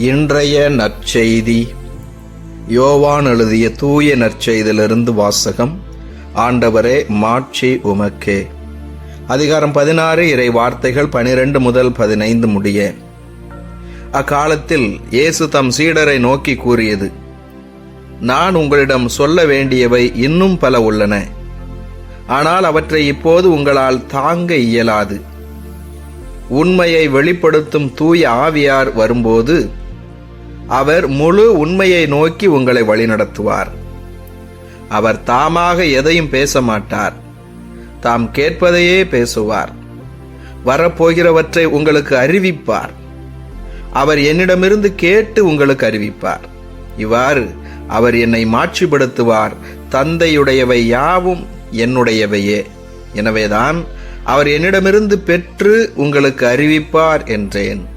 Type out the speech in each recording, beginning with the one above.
இன்றைய நற்செய்தி. யோவான் எழுதிய தூய நற்செய்தியிலிருந்து வாசகம். ஆண்டவரே மாட்சி உமக்கே. அதிகாரம் பதினாறு இறை வார்த்தைகள் பனிரெண்டு முதல் பதினைந்து முடிய. அக்காலத்தில் இயேசு தம் சீடரை நோக்கி கூறியது நான் உங்களிடம் சொல்ல வேண்டியவை இன்னும் பல உள்ளன. ஆனால் அவற்றை இப்போது உங்களால் தாங்க இயலாது. உண்மையை வெளிப்படுத்தும் தூய ஆவியார் வரும்போது அவர் முழு உண்மையை நோக்கி உங்களை வழிநடத்துவார். அவர் தாமாக எதையும் பேச மாட்டார் தாம் கேட்பதையே பேசுவார். வரப்போகிறவற்றை உங்களுக்கு அறிவிப்பார். அவர் என்னிடமிருந்து கேட்டு உங்களுக்கு அறிவிப்பார். இவ்வாறு அவர் என்னை மாட்சிப்படுத்துவார். தந்தையுடையவை யாவும் என்னுடையவையே. எனவேதான் அவர் என்னிடமிருந்து பெற்று உங்களுக்கு அறிவிப்பார் என்றேன்.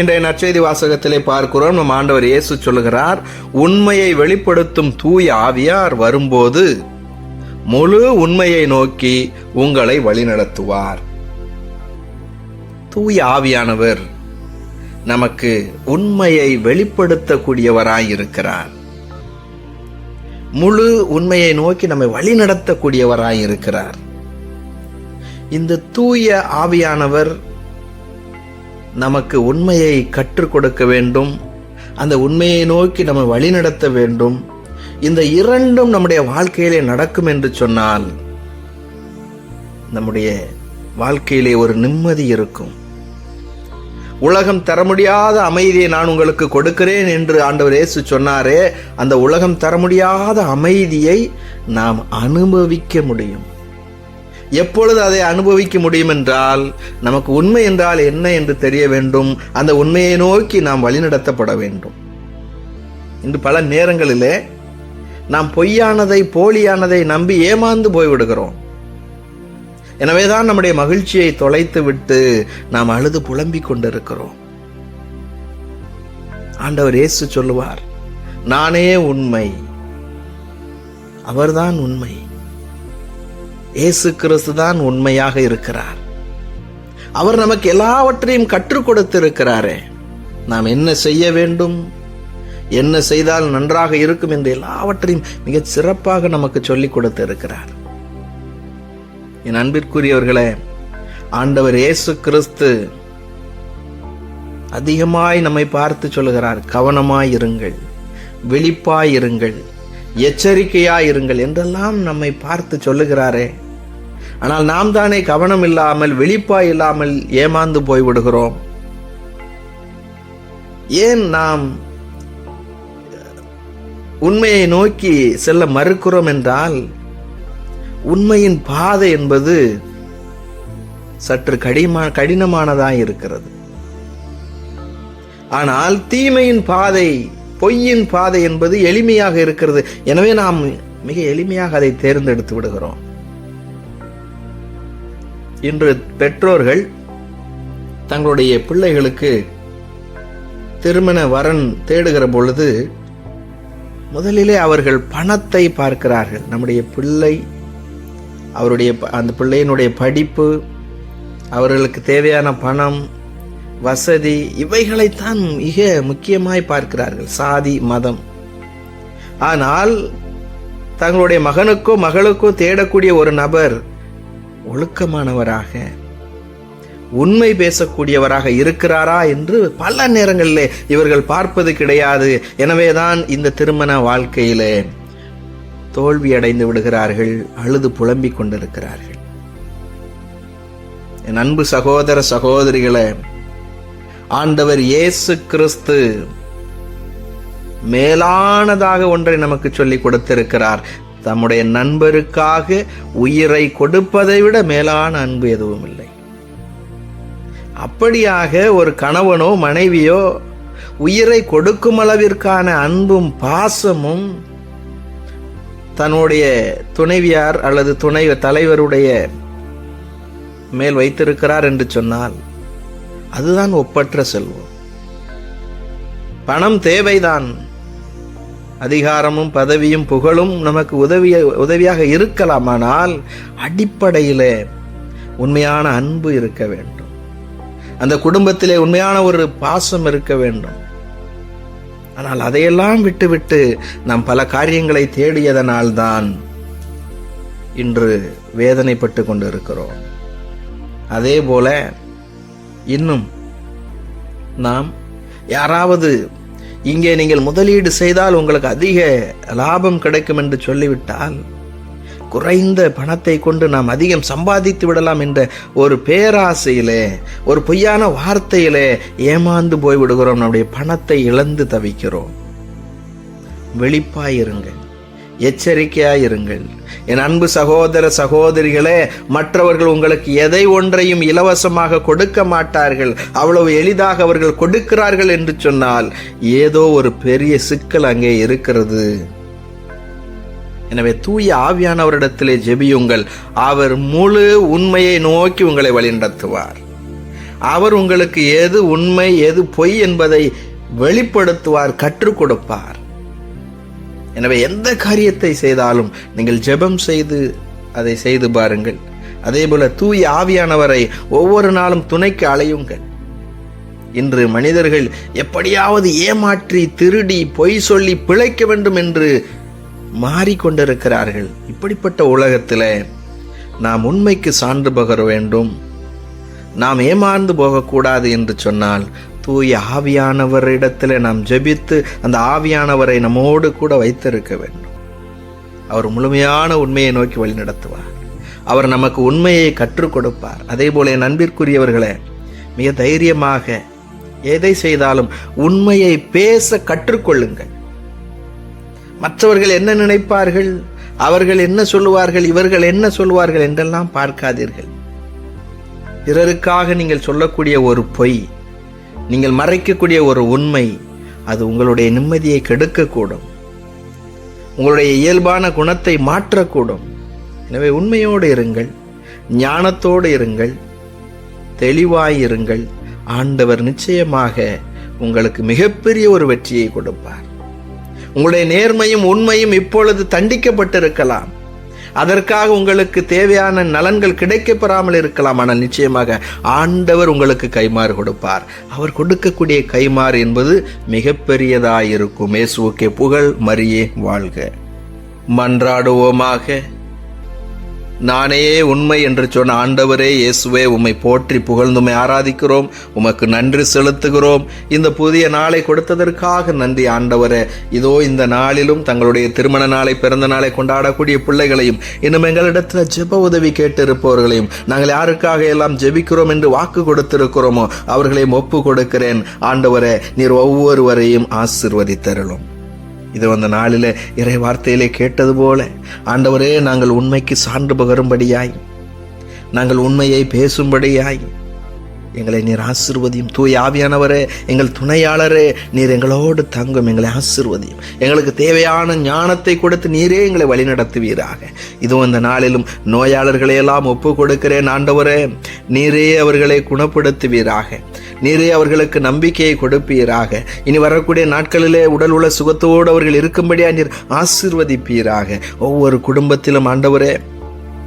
இன்றைய நற்செய்தி வாசகத்திலே பார்க்கிறோம். நம் ஆண்டவர் இயேசு சொல்லுகிறார் உண்மையை வெளிப்படுத்தும் தூய ஆவியார் வரும்போது முழு உண்மையை நோக்கி உங்களை வழிநடத்துவார். தூய ஆவியானவர் நமக்கு உண்மையை வெளிப்படுத்தக்கூடியவராய் இருக்கிறார். முழு உண்மையை நோக்கி நம்மை வழிநடத்தக்கூடியவராய் இருக்கிறார். இந்த தூய ஆவியானவர் நமக்கு உண்மையை கற்றுக் கொடுக்க வேண்டும். அந்த உண்மையை நோக்கி நம்ம வழிநடத்த வேண்டும். இந்த இரண்டும் நம்முடைய வாழ்க்கையிலே நடக்கும் என்று சொன்னால் நம்முடைய வாழ்க்கையிலே ஒரு நிம்மதி இருக்கும். உலகம் தர முடியாத அமைதியை நான் உங்களுக்கு கொடுக்கிறேன் என்று ஆண்டவர் இயேசு சொன்னாரே அந்த உலகம் தர முடியாத அமைதியை நாம் அனுபவிக்க முடியும். எப்பொழுது அதை அனுபவிக்க முடியும் என்றால் நமக்கு உண்மை என்றால் என்ன என்று தெரிய வேண்டும். அந்த உண்மையை நோக்கி நாம் வழிநடத்தப்பட வேண்டும். இன்று பல நேரங்களிலே நாம் பொய்யானதை போலியானதை நம்பி ஏமாந்து போய்விடுகிறோம். எனவேதான் நம்முடைய மகிழ்ச்சியை தொலைத்து விட்டு நாம் அழுது புலம்பிக் கொண்டிருக்கிறோம். ஆண்டவர் இயேசு சொல்லுவார் நானே உண்மை அவர்தான் உண்மை. இயேசு கிறிஸ்து தான் உண்மையாக இருக்கிறார். அவர் நமக்கு எல்லாவற்றையும் கற்றுக் கொடுத்திருக்கிறாரே. நாம் என்ன செய்ய வேண்டும்? என்ன செய்தால் நன்றாக இருக்கும் என்று எல்லாவற்றையும் மிகச் சிறப்பாக நமக்கு சொல்லிக் கொடுத்திருக்கிறார். என் அன்பிற்குரியவர்களே ஆண்டவர் இயேசு கிறிஸ்து அதிகமாய் நம்மை பார்த்து சொல்லுகிறார் கவனமாய் இருங்கள் வெளிப்பாய் இருங்கள் எச்சரிக்கையாய் இருங்கள் என்றெல்லாம் நம்மை பார்த்து சொல்லுகிறாரே. ஆனால் நாம் தானே கவனம் இல்லாமல் விழிப்பாய் இல்லாமல் ஏமாந்து போய்விடுகிறோம். ஏன் நாம் உண்மையை நோக்கி செல்ல மறுக்கிறோம் என்றால் உண்மையின் பாதை என்பது சற்று கடிமா கடினமானதாக இருக்கிறது. ஆனால் தீமையின் பாதை பொய்யின் பாதை என்பது எளிமையாக இருக்கிறது. எனவே நாம் மிக எளிமையாக அதை தேர்ந்தெடுத்து விடுகிறோம். இன்று பெற்றோர்கள் தங்களுடைய பிள்ளைகளுக்கு திருமண வரன் தேடுகிற பொழுது முதலிலே அவர்கள் பணத்தை பார்க்கிறார்கள். நம்முடைய பிள்ளை அவருடைய அந்த பிள்ளையினுடைய படிப்பு அவர்களுக்கு தேவையான பணம் வசதி இவைகளைத்தான் மிக முக்கியமாய் பார்க்கிறார்கள். சாதி மதம். ஆனால் தங்களுடைய மகனுக்கோ மகளுக்கோ தேடக்கூடிய ஒரு நபர் ஒழுக்கமானவராக உண்மை பேசக்கூடியவராக இருக்கிறாரா என்று பல நேரங்களிலே இவர்கள் பார்ப்பது கிடையாது. எனவேதான் இந்த திருமண வாழ்க்கையிலே தோல்வி அடைந்து விடுகிறார்கள் அழுது புலம்பிக் கொண்டிருக்கிறார்கள். என் அன்பு சகோதர சகோதரிகளை ஆண்டவர் இயேசு கிறிஸ்து மேலானதாக ஒன்றை நமக்கு சொல்லிக் கொடுத்திருக்கிறார். தம்முடைய நண்பருக்காக உயிரை கொடுப்பதை விட மேலான அன்பு எதுவும் இல்லை. அப்படியாக ஒரு கணவனோ மனைவியோ உயிரை கொடுக்கும் அளவிற்கான அன்பும் பாசமும் தன்னுடைய துணைவியார் அல்லது துணை தலைவருடைய மேல் வைத்திருக்கிறார் என்று சொன்னால் அதுதான் ஒப்பற்ற செல்வம். பணம் தேவைதான். அதிகாரமும் பதவியும் புகழும் நமக்கு உதவிய உதவியாக இருக்கலாமானால் அடிப்படையில் அடிப்படையிலே உண்மையான அன்பு இருக்க வேண்டும். அந்த குடும்பத்திலே உண்மையான ஒரு பாசம் இருக்க வேண்டும். ஆனால் அதையெல்லாம் விட்டுவிட்டு நாம் பல காரியங்களை தேடியதனால்தான் இன்று வேதனைப்பட்டு கொண்டிருக்கிறோம். அதே போல இன்னும் நாம் யாராவது இங்கே நீங்கள் முதலீடு செய்தால் உங்களுக்கு அதிக லாபம் கிடைக்கும் என்று சொல்லிவிட்டால் குறைந்த பணத்தை கொண்டு நாம் அதிகம் சம்பாதித்து விடலாம் என்ற ஒரு பேராசையிலே ஒரு பொய்யான வார்த்தையிலே ஏமாந்து போய் விடுகிறோம் நம்முடைய பணத்தை இழந்து தவிக்கிறோம். வெளிப்பாயிருங்கள் எச்சரிக்கையாயிருங்கள். என் அன்பு சகோதர சகோதரிகளே மற்றவர்கள் உங்களுக்கு எதை ஒன்றையும் இலவசமாக கொடுக்க மாட்டார்கள். அவ்வளவு எளிதாக அவர்கள் கொடுக்கிறார்கள் என்று சொன்னால் ஏதோ ஒரு பெரிய சிக்கல் அங்கே இருக்கிறது. எனவே தூய ஆவியானவரிடத்திலே ஜெபியுங்கள். அவர் முழு உண்மையை நோக்கி உங்களை வழிநடத்துவார். அவர் உங்களுக்கு எது உண்மை எது பொய் என்பதை வெளிப்படுத்துவார் கற்றுக் கொடுப்பார். எனவே எந்த காரியத்தை செய்தாலும் நீங்கள் ஜெபம் செய்து அதை செய்து பாருங்கள். அதே போல தூய் ஆவியானவரை ஒவ்வொரு நாளும் துணைக்கு அலையுங்கள். இன்று மனிதர்கள் எப்படியாவது ஏமாற்றி திருடி பொய் சொல்லி பிழைக்க வேண்டும் என்று மாறிக்கொண்டிருக்கிறார்கள். இப்படிப்பட்ட உலகத்தில் நாம் உண்மைக்கு சான்று பகர வேண்டும். நாம் ஏமாந்து போகக்கூடாது என்று சொன்னால் தூய ஆவியானவரிடத்தில் நாம் ஜெபித்து அந்த ஆவியானவரை நம்மோடு கூட வைத்திருக்க வேண்டும். அவர் முழுமையான உண்மையை நோக்கி வழிநடத்துவார் அவர் நமக்கு உண்மையை கற்றுக் கொடுப்பார். அதே போல என் அன்பிற்குரியவர்களே மிக தைரியமாக எதை செய்தாலும் உண்மையை பேச கற்றுக்கொள்ளுங்கள் மற்றவர்கள் என்ன நினைப்பார்கள்? அவர்கள் என்ன சொல்லுவார்கள்? இவர்கள் என்ன சொல்லுவார்கள்? என்றெல்லாம் பார்க்காதீர்கள். பிறருக்காக நீங்கள் சொல்லக்கூடிய ஒரு பொய் நீங்கள் மறைக்கக்கூடிய ஒரு உண்மை அது உங்களுடைய நிம்மதியை கெடுக்கக்கூடும். உங்களுடைய இயல்பான குணத்தை மாற்றக்கூடும். எனவே உண்மையோடு இருங்கள் ஞானத்தோடு இருங்கள் தெளிவாயிருங்கள் ஆண்டவர் நிச்சயமாக உங்களுக்கு மிகப்பெரிய ஒரு வெற்றியை கொடுப்பார். உங்களுடைய நேர்மையும் உண்மையும் இப்பொழுது தண்டிக்கப்பட்டிருக்கலாம். அதற்காக உங்களுக்கு தேவையான நலன்கள் கிடைக்கப்பெறாமல் இருக்கலாம். ஆனால் நிச்சயமாக ஆண்டவர் உங்களுக்கு கைமாறு கொடுப்பார். அவர் கொடுக்கக்கூடிய கைமாறு என்பது மிகப்பெரியதாயிருக்கும். இயேசுவுக்கே புகழ் மரியே வாழ்க. மன்றாடுவோமாக. நானே உண்மை என்று சொன்ன ஆண்டவரே இயேசுவே உம்மை போற்றி புகழ்ந்துமை ஆராதிக்கிறோம் உமக்கு நன்றி செலுத்துகிறோம். இந்த புதிய நாளை கொடுத்ததற்காக நன்றி ஆண்டவரே. இதோ இந்த நாளிலும் தங்களுடைய திருமண நாளை பிறந்த நாளை கொண்டாடக்கூடிய பிள்ளைகளையும் இன்னும் எங்களிடத்தில் ஜெப உதவி கேட்டிருப்பவர்களையும் நாங்கள் யாருக்காக எல்லாம் ஜெபிக்கிறோம் என்று வாக்கு கொடுத்திருக்கிறோமோ அவர்களையும் ஒப்பு கொடுக்கிறேன். ஆண்டவரே நீர் ஒவ்வொருவரையும் ஆசிர்வதித்தருளும். இது அந்த நாளில் இறை வார்த்தையிலே கேட்டது போல ஆண்டவரே நாங்கள் உண்மைக்கு சான்று பகரும்படியாய் நாங்கள் உண்மையை பேசும்படியாய் எங்களை நீர் ஆசிர்வதியும். தூய் ஆவியானவரே எங்கள் துணையாளரே நீர் எங்களோடு தங்கும் எங்களை ஆசிர்வதியும். எங்களுக்கு தேவையான ஞானத்தை கொடுத்து நீரே எங்களை வழிநடத்துவீராக. இதுவும் இந்த நாளிலும் நோயாளர்களையெல்லாம் ஒப்பு கொடுக்கிறேன் ஆண்டவரே. நீரே அவர்களை குணப்படுத்துவீராக. நீரே அவர்களுக்கு நம்பிக்கையை கொடுப்பீராக. இனி வரக்கூடிய நாட்களிலே உடல் உள்ள சுகத்தோடு அவர்கள் இருக்கும்படியா நீர் ஆசிர்வதிப்பீராக. ஒவ்வொரு குடும்பத்திலும் ஆண்டவரே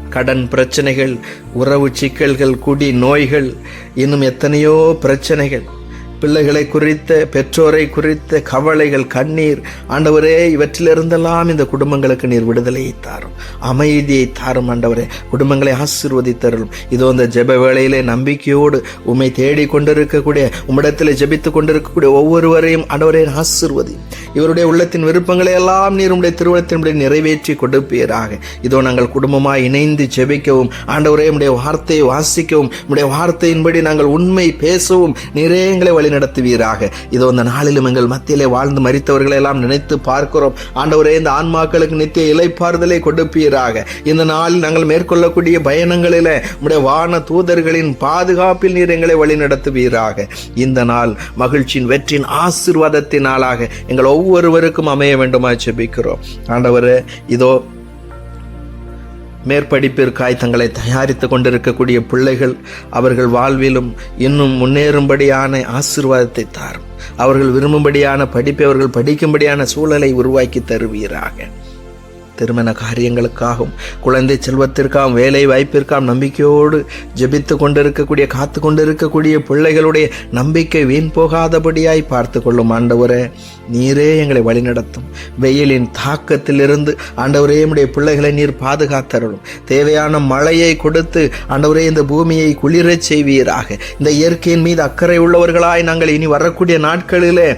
கடன் பிரச்சனைகள் உறவு சிக்கல்கள் குடி நோய்கள் இன்னும் எத்தனையோ பிரச்சனைகள். பிள்ளைகளை குறித்த பெற்றோரை குறித்த கவலைகள் கண்ணீர் ஆண்டவரே இவற்றிலிருந்தெல்லாம் இந்த குடும்பங்களுக்கு நீர் விடுதலையை தாரும். அமைதியை தாரும் ஆண்டவரே. குடும்பங்களை ஆசீர்வதித்தருளும். இதோ இந்த ஜெப வேளையிலே நம்பிக்கையோடு உமை தேடி கொண்டிருக்கக்கூடிய உம்மிடத்தில் ஜெபித்து கொண்டிருக்கக்கூடிய ஒவ்வொருவரையும் ஆண்டவரே ஆசிர்வதி. இவருடைய உள்ளத்தின் விருப்பங்களை எல்லாம் நீர் உடைய திருவள்ளத்தினுடைய நிறைவேற்றி கொடுப்பீராக. இதோ நாங்கள் குடும்பமாய் இணைந்து ஜெபிக்கவும் ஆண்டவரே உடைய வார்த்தையை வாசிக்கவும் உடைய வார்த்தையின்படி நாங்கள் உண்மை பேசவும் நிறையங்களை எங்களை வழி நடத்துவீராக. இதோ இந்த நாளிலும் எங்கள் மத்தியிலே வாழ்ந்து மறித்தவர்களை எல்லாம் நினைத்து பார்க்கிறோம். ஆண்டவரே இந்த ஆன்மாக்களுக்கு நித்திய இலைப்பாறுதலை கொடுப்பீராக. இந்த நாளில் நாங்கள் மேற்கொள்ளக்கூடிய பயணங்களில் உடைய வான தூதர்களின் பாதுகாப்பில் நீர் எங்களை வழி நடத்துவீராக இந்த நாள் மகிழ்ச்சியின் வெற்றியின் ஆசிர்வாதத்தின் நாளாக எங்கள் ஒவ்வொருவருக்கும் அமைய வேண்டுமா ஜெபிக்கிறோம். ஆண்டவரே இதோ மேற்படிப்பிற்காய் தங்களை தயாரித்து கொண்டிருக்கக்கூடிய பிள்ளைகள் அவர்கள் வாழ்விலும் இன்னும் முன்னேறும்படியான ஆசிர்வாதத்தை தாரும். அவர்கள் விரும்பும்படியான படிப்பை அவர்கள் படிக்கும்படியான சூழலை உருவாக்கி தருவீராக. திருமண காரியங்களுக்காகவும் குழந்தை செல்வத்திற்காகவும் வேலை வாய்ப்பிற்காகவும் நம்பிக்கையோடு ஜெபித்து கொண்டிருக்கக்கூடிய காத்து கொண்டிருக்கக்கூடிய பிள்ளைகளுடைய நம்பிக்கை வீண் போகாதபடியாய் பார்த்து கொள்ளும் ஆண்டவரே நீரே எங்களை வழிநடத்தும். வெயிலின் தாக்கத்திலிருந்து ஆண்டவரே நம்முடைய பிள்ளைகளை நீர் பாதுகாத்தருளும். தேவையான மழையை கொடுத்து ஆண்டவரே இந்த பூமியை குளிரச் செய்வீராக. இந்த இயற்கையின் மீது அக்கறை உள்ளவர்களாய் நாங்கள் இனி வரக்கூடிய நாட்களிலே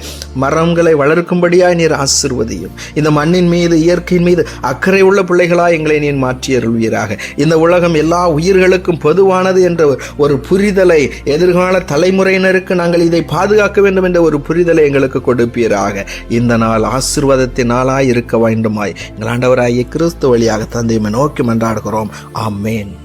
மரங்களை வளர்க்கும்படியாய் நீர் ஆசிர்வதியும். இந்த மண்ணின் மீது இயற்கையின் மீது அக்கறை உள்ள பிள்ளைகளாய் எங்களை நீர் மாற்றி அருள்வீராக. இந்த உலகம் எல்லா உயிர்களுக்கும் பொதுவானது என்ற ஒரு புரிதலை எதிர்கால தலைமுறையினருக்கு நாங்கள் இதை பாதுகாக்க வேண்டும் என்ற ஒரு புரிதலை எங்களுக்கு கொடுப்பீராக. இந்த நாள் ஆசிர்வாதத்தின் நாளாய் இருக்க வேண்டுமாய். எங்கள் ஆண்டவராகிய கிறிஸ்து வழியாக தந்தையுமே நோக்கி மன்றாடுகிறோம். ஆமேன்.